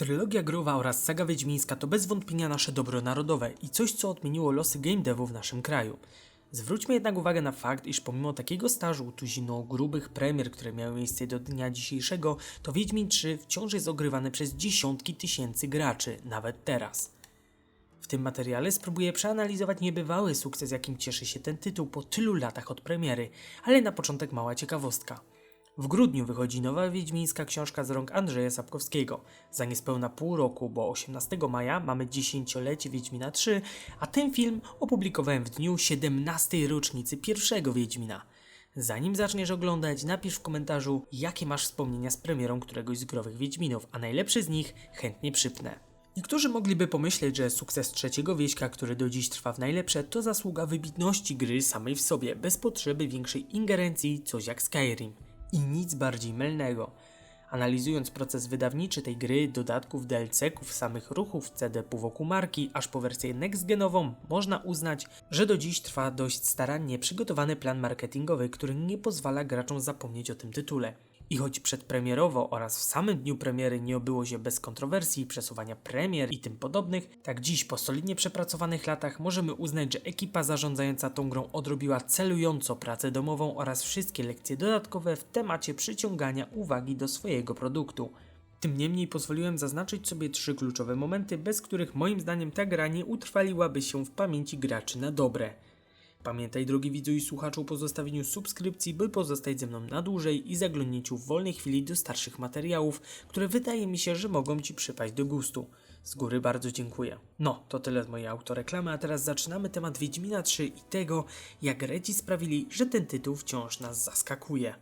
Trylogia growa oraz saga wiedźmińska to bez wątpienia nasze dobro narodowe i coś, co odmieniło losy game devu w naszym kraju. Zwróćmy jednak uwagę na fakt, iż pomimo takiego stażu tuzinu grubych premier, które miały miejsce do dnia dzisiejszego, to Wiedźmin 3 wciąż jest ogrywany przez dziesiątki tysięcy graczy, nawet teraz. W tym materiale spróbuję przeanalizować niebywały sukces, jakim cieszy się ten tytuł po tylu latach od premiery, ale na początek mała ciekawostka. W grudniu wychodzi nowa wiedźmińska książka z rąk Andrzeja Sapkowskiego. Za niespełna pół roku, bo 18 maja mamy dziesięciolecie Wiedźmina 3, a ten film opublikowałem w dniu 17. rocznicy pierwszego Wiedźmina. Zanim zaczniesz oglądać, napisz w komentarzu, jakie masz wspomnienia z premierą któregoś z growych Wiedźminów, a najlepszy z nich chętnie przypnę. Niektórzy mogliby pomyśleć, że sukces trzeciego wieśka, który do dziś trwa w najlepsze, to zasługa wybitności gry samej w sobie, bez potrzeby większej ingerencji, coś jak Skyrim. I nic bardziej mylnego. Analizując proces wydawniczy tej gry, dodatków DLC-ków, samych ruchów CD wokół marki, aż po wersję next-genową, można uznać, że do dziś trwa dość starannie przygotowany plan marketingowy, który nie pozwala graczom zapomnieć o tym tytule. I choć przedpremierowo oraz w samym dniu premiery nie obyło się bez kontrowersji, przesuwania premier i tym podobnych, tak dziś po solidnie przepracowanych latach możemy uznać, że ekipa zarządzająca tą grą odrobiła celująco pracę domową oraz wszystkie lekcje dodatkowe w temacie przyciągania uwagi do swojego produktu. Tym niemniej pozwoliłem zaznaczyć sobie trzy kluczowe momenty, bez których moim zdaniem ta gra nie utrwaliłaby się w pamięci graczy na dobre. Pamiętaj drogi widzu i słuchaczu o pozostawieniu subskrypcji, by pozostać ze mną na dłużej i zaglądnięciu w wolnej chwili do starszych materiałów, które wydaje mi się, że mogą Ci przypaść do gustu. Z góry bardzo dziękuję. No, to tyle z mojej autoreklamy, a teraz zaczynamy temat Wiedźmina 3 i tego, jak Redzi sprawili, że ten tytuł wciąż nas zaskakuje.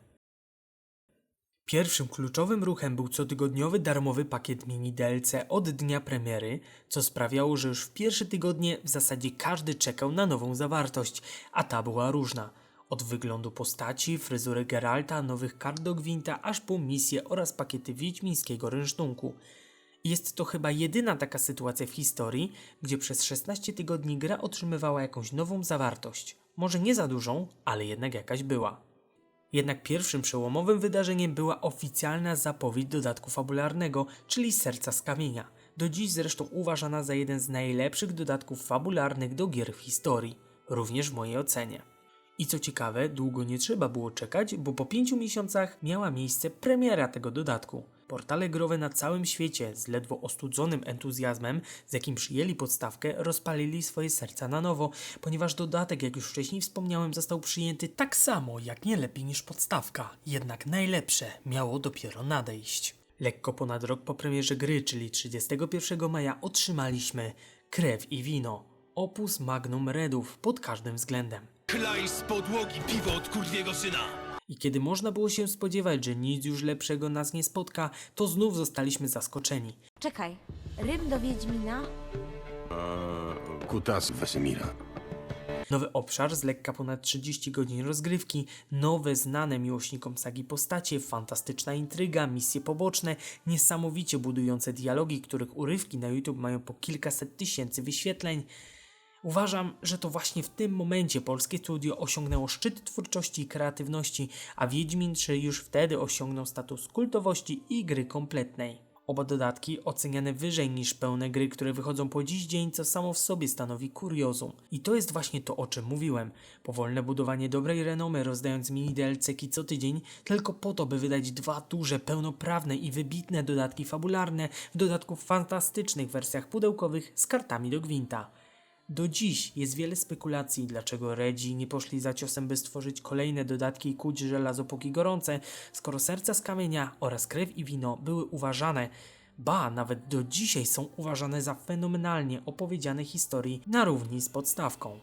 Pierwszym kluczowym ruchem był cotygodniowy darmowy pakiet mini DLC od dnia premiery, co sprawiało, że już w pierwsze tygodnie w zasadzie każdy czekał na nową zawartość, a ta była różna. Od wyglądu postaci, fryzury Geralta, nowych kart do Gwinta, aż po misje oraz pakiety wiedźmińskiego rynsztunku. Jest to chyba jedyna taka sytuacja w historii, gdzie przez 16 tygodni gra otrzymywała jakąś nową zawartość. Może nie za dużą, ale jednak jakaś była. Jednak pierwszym przełomowym wydarzeniem była oficjalna zapowiedź dodatku fabularnego, czyli Serca z Kamienia. Do dziś zresztą uważana za jeden z najlepszych dodatków fabularnych do gier w historii, również w mojej ocenie. I co ciekawe, długo nie trzeba było czekać, bo po pięciu miesiącach miała miejsce premiera tego dodatku. Portale growe na całym świecie z ledwo ostudzonym entuzjazmem, z jakim przyjęli podstawkę, rozpalili swoje serca na nowo, ponieważ dodatek, jak już wcześniej wspomniałem, został przyjęty tak samo, jak nie lepiej niż podstawka. Jednak najlepsze miało dopiero nadejść. Lekko ponad rok po premierze gry, czyli 31 maja, otrzymaliśmy Krew i Wino. Opus magnum redów pod każdym względem. Chlaj z podłogi piwo od kurwiego syna! I kiedy można było się spodziewać, że nic już lepszego nas nie spotka, to znów zostaliśmy zaskoczeni. Czekaj, rym do Wiedźmina? Kutas Wesemira. Nowy obszar z lekka ponad 30 godzin rozgrywki, nowe znane miłośnikom sagi postacie, fantastyczna intryga, misje poboczne, niesamowicie budujące dialogi, których urywki na YouTube mają po kilkaset tysięcy wyświetleń. Uważam, że to właśnie w tym momencie polskie studio osiągnęło szczyt twórczości i kreatywności, a Wiedźmin 3 już wtedy osiągnął status kultowości i gry kompletnej. Oba dodatki oceniane wyżej niż pełne gry, które wychodzą po dziś dzień, co samo w sobie stanowi kuriozum. I to jest właśnie to, o czym mówiłem. Powolne budowanie dobrej renomy, rozdając mini DLC-ki co tydzień, tylko po to, by wydać dwa duże, pełnoprawne i wybitne dodatki fabularne, w dodatku w fantastycznych wersjach pudełkowych z kartami do gwinta. Do dziś jest wiele spekulacji, dlaczego Redzi nie poszli za ciosem, by stworzyć kolejne dodatki i kuć żelazo póki gorące, skoro serca z kamienia oraz krew i wino były uważane, ba, nawet do dzisiaj są uważane za fenomenalnie opowiedziane historii na równi z podstawką.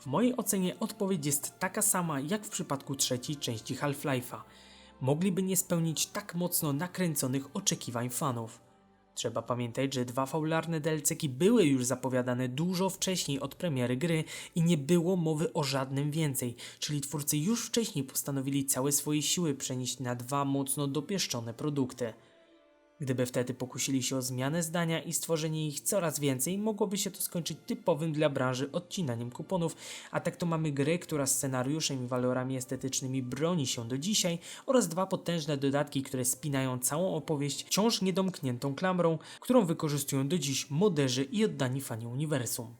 W mojej ocenie odpowiedź jest taka sama jak w przypadku trzeciej części Half-Life'a. Mogliby nie spełnić tak mocno nakręconych oczekiwań fanów. Trzeba pamiętać, że dwa fabularne DLC-ki były już zapowiadane dużo wcześniej od premiery gry i nie było mowy o żadnym więcej, czyli twórcy już wcześniej postanowili całe swoje siły przenieść na dwa mocno dopieszczone produkty. Gdyby wtedy pokusili się o zmianę zdania i stworzenie ich coraz więcej, mogłoby się to skończyć typowym dla branży odcinaniem kuponów, a tak to mamy grę, która scenariuszem i walorami estetycznymi broni się do dzisiaj oraz dwa potężne dodatki, które spinają całą opowieść wciąż niedomkniętą klamrą, którą wykorzystują do dziś moderzy i oddani fani uniwersum.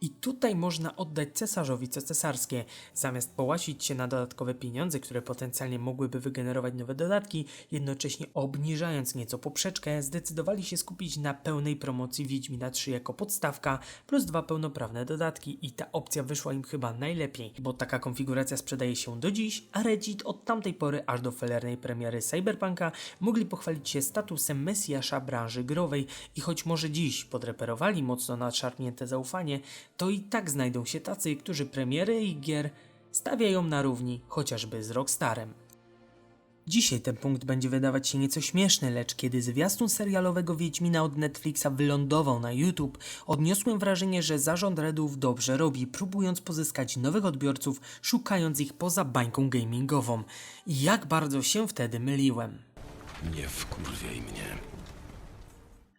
I tutaj można oddać cesarzowi co cesarskie. Zamiast połasić się na dodatkowe pieniądze, które potencjalnie mogłyby wygenerować nowe dodatki, jednocześnie obniżając nieco poprzeczkę, zdecydowali się skupić na pełnej promocji Wiedźmina 3 jako podstawka, plus dwa pełnoprawne dodatki i ta opcja wyszła im chyba najlepiej, bo taka konfiguracja sprzedaje się do dziś, a Reddit od tamtej pory aż do felernej premiery Cyberpunka mogli pochwalić się statusem mesjasza branży growej i choć może dziś podreperowali mocno nadszarpnięte zaufanie, to i tak znajdą się tacy, którzy premiery ich gier stawiają na równi chociażby z Rockstarem. Dzisiaj ten punkt będzie wydawać się nieco śmieszny, lecz kiedy zwiastun serialowego Wiedźmina od Netflixa wylądował na YouTube, odniosłem wrażenie, że zarząd Redów dobrze robi, próbując pozyskać nowych odbiorców, szukając ich poza bańką gamingową. I jak bardzo się wtedy myliłem. Nie wkurwiaj mnie.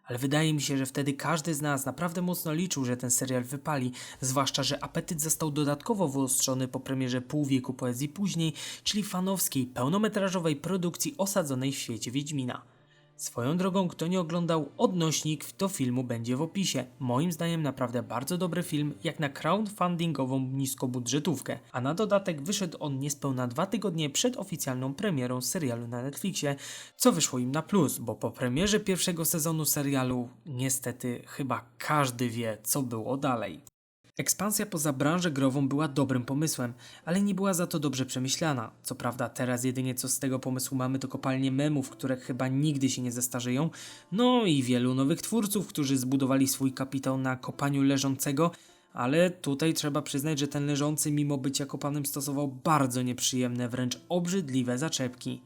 Ale wydaje mi się, że wtedy każdy z nas naprawdę mocno liczył, że ten serial wypali, zwłaszcza, że apetyt został dodatkowo wyostrzony po premierze pół wieku poezji później, czyli fanowskiej, pełnometrażowej produkcji osadzonej w świecie Wiedźmina. Swoją drogą, kto nie oglądał, odnośnik do filmu będzie w opisie. Moim zdaniem naprawdę bardzo dobry film, jak na crowdfundingową niskobudżetówkę. A na dodatek wyszedł on niespełna dwa tygodnie przed oficjalną premierą serialu na Netflixie, co wyszło im na plus, bo po premierze pierwszego sezonu serialu niestety chyba każdy wie, co było dalej. Ekspansja poza branżę grową była dobrym pomysłem, ale nie była za to dobrze przemyślana. Co prawda, teraz jedynie co z tego pomysłu mamy to kopalnie memów, które chyba nigdy się nie zestarzeją, no i wielu nowych twórców, którzy zbudowali swój kapitał na kopaniu leżącego, ale tutaj trzeba przyznać, że ten leżący mimo bycia kopanym stosował bardzo nieprzyjemne, wręcz obrzydliwe zaczepki.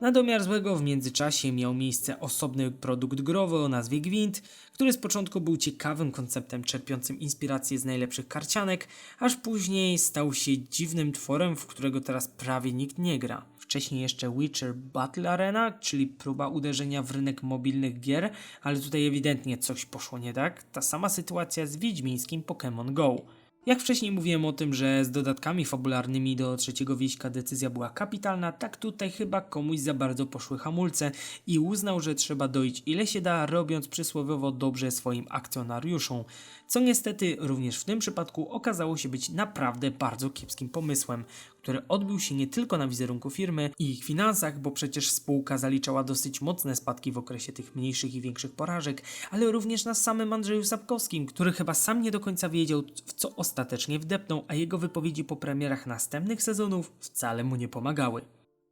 Na domiar złego w międzyczasie miał miejsce osobny produkt growy o nazwie Gwint, który z początku był ciekawym konceptem czerpiącym inspirację z najlepszych karcianek, aż później stał się dziwnym tworem, w którego teraz prawie nikt nie gra. Wcześniej jeszcze Witcher Battle Arena, czyli próba uderzenia w rynek mobilnych gier, ale tutaj ewidentnie coś poszło nie tak. Ta sama sytuacja z wiedźmińskim Pokémon Go. Jak wcześniej mówiłem o tym, że z dodatkami fabularnymi do trzeciego wieśka decyzja była kapitalna, tak tutaj chyba komuś za bardzo poszły hamulce i uznał, że trzeba dojść ile się da, robiąc przysłowiowo dobrze swoim akcjonariuszom, co niestety również w tym przypadku okazało się być naprawdę bardzo kiepskim pomysłem, który odbił się nie tylko na wizerunku firmy i ich finansach, bo przecież spółka zaliczała dosyć mocne spadki w okresie tych mniejszych i większych porażek, ale również na samym Andrzeju Sapkowskim, który chyba sam nie do końca wiedział, w co ostatecznie wdepnął, a jego wypowiedzi po premierach następnych sezonów wcale mu nie pomagały.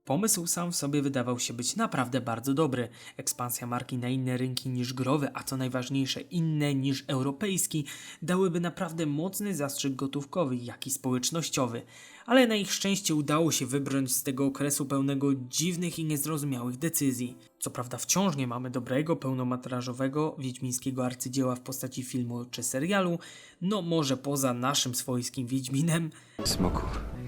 Pomysł sam w sobie wydawał się być naprawdę bardzo dobry. Ekspansja marki na inne rynki niż growy, a co najważniejsze inne niż europejski, dałyby naprawdę mocny zastrzyk gotówkowy, jak i społecznościowy. Ale na ich szczęście udało się wybrnąć z tego okresu pełnego dziwnych i niezrozumiałych decyzji. Co prawda wciąż nie mamy dobrego, pełnometrażowego, wiedźmińskiego arcydzieła w postaci filmu czy serialu, no może poza naszym swojskim Wiedźminem, Smoku,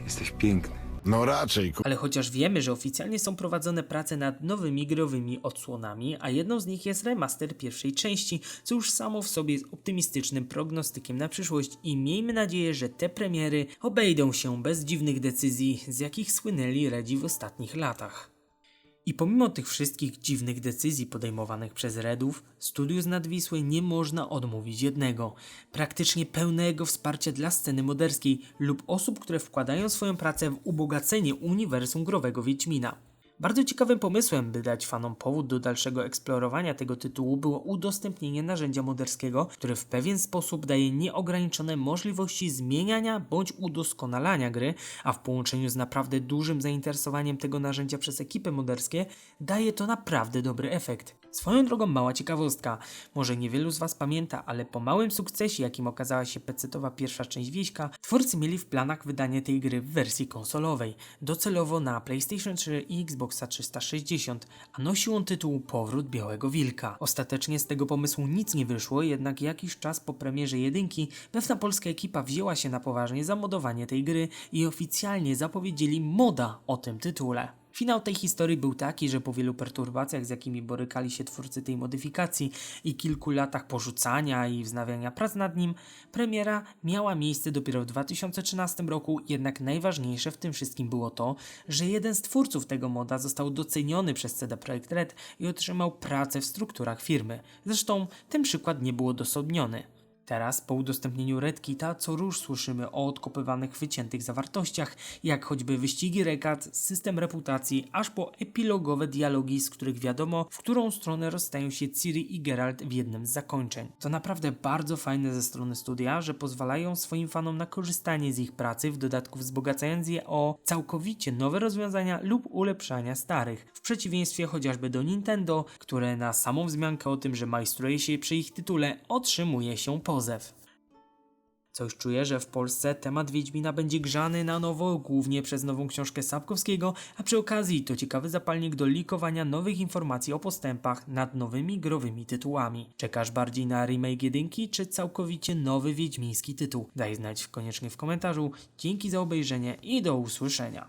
jesteś piękny. No raczej, ale chociaż wiemy, że oficjalnie są prowadzone prace nad nowymi growymi odsłonami, a jedną z nich jest remaster pierwszej części, co już samo w sobie jest optymistycznym prognostykiem na przyszłość i miejmy nadzieję, że te premiery obejdą się bez dziwnych decyzji, z jakich słynęli Redzi w ostatnich latach. I pomimo tych wszystkich dziwnych decyzji podejmowanych przez Redów, studiu z Nadwisły nie można odmówić jednego praktycznie pełnego wsparcia dla sceny moderskiej lub osób, które wkładają swoją pracę w ubogacenie uniwersum growego Wiedźmina. Bardzo ciekawym pomysłem, by dać fanom powód do dalszego eksplorowania tego tytułu, było udostępnienie narzędzia moderskiego, które w pewien sposób daje nieograniczone możliwości zmieniania bądź udoskonalania gry, a w połączeniu z naprawdę dużym zainteresowaniem tego narzędzia przez ekipy moderskie, daje to naprawdę dobry efekt. Swoją drogą mała ciekawostka, może niewielu z Was pamięta, ale po małym sukcesie, jakim okazała się pecetowa pierwsza część Wieśka, twórcy mieli w planach wydanie tej gry w wersji konsolowej, docelowo na PlayStation 3 i Xboxa 360, a nosił on tytuł Powrót Białego Wilka. Ostatecznie z tego pomysłu nic nie wyszło, jednak jakiś czas po premierze jedynki pewna polska ekipa wzięła się na poważnie za modowanie tej gry i oficjalnie zapowiedzieli moda o tym tytule. Finał tej historii był taki, że po wielu perturbacjach, z jakimi borykali się twórcy tej modyfikacji i kilku latach porzucania i wznawiania prac nad nim, premiera miała miejsce dopiero w 2013 roku, jednak najważniejsze w tym wszystkim było to, że jeden z twórców tego moda został doceniony przez CD Projekt Red i otrzymał pracę w strukturach firmy. Zresztą ten przykład nie był odosobniony. Teraz, po udostępnieniu RedKita, co róż słyszymy o odkopywanych, wyciętych zawartościach, jak choćby wyścigi rekat, system reputacji, aż po epilogowe dialogi, z których wiadomo, w którą stronę rozstają się Ciri i Geralt w jednym z zakończeń. To naprawdę bardzo fajne ze strony studia, że pozwalają swoim fanom na korzystanie z ich pracy, w dodatku wzbogacając je o całkowicie nowe rozwiązania lub ulepszania starych. W przeciwieństwie chociażby do Nintendo, które na samą wzmiankę o tym, że majstruje się przy ich tytule, otrzymuje się pozew. Coś czuję, że w Polsce temat Wiedźmina będzie grzany na nowo, głównie przez nową książkę Sapkowskiego, a przy okazji to ciekawy zapalnik do likowania nowych informacji o postępach nad nowymi growymi tytułami. Czekasz bardziej na remake jedynki, czy całkowicie nowy wiedźmiński tytuł? Daj znać koniecznie w komentarzu. Dzięki za obejrzenie i do usłyszenia.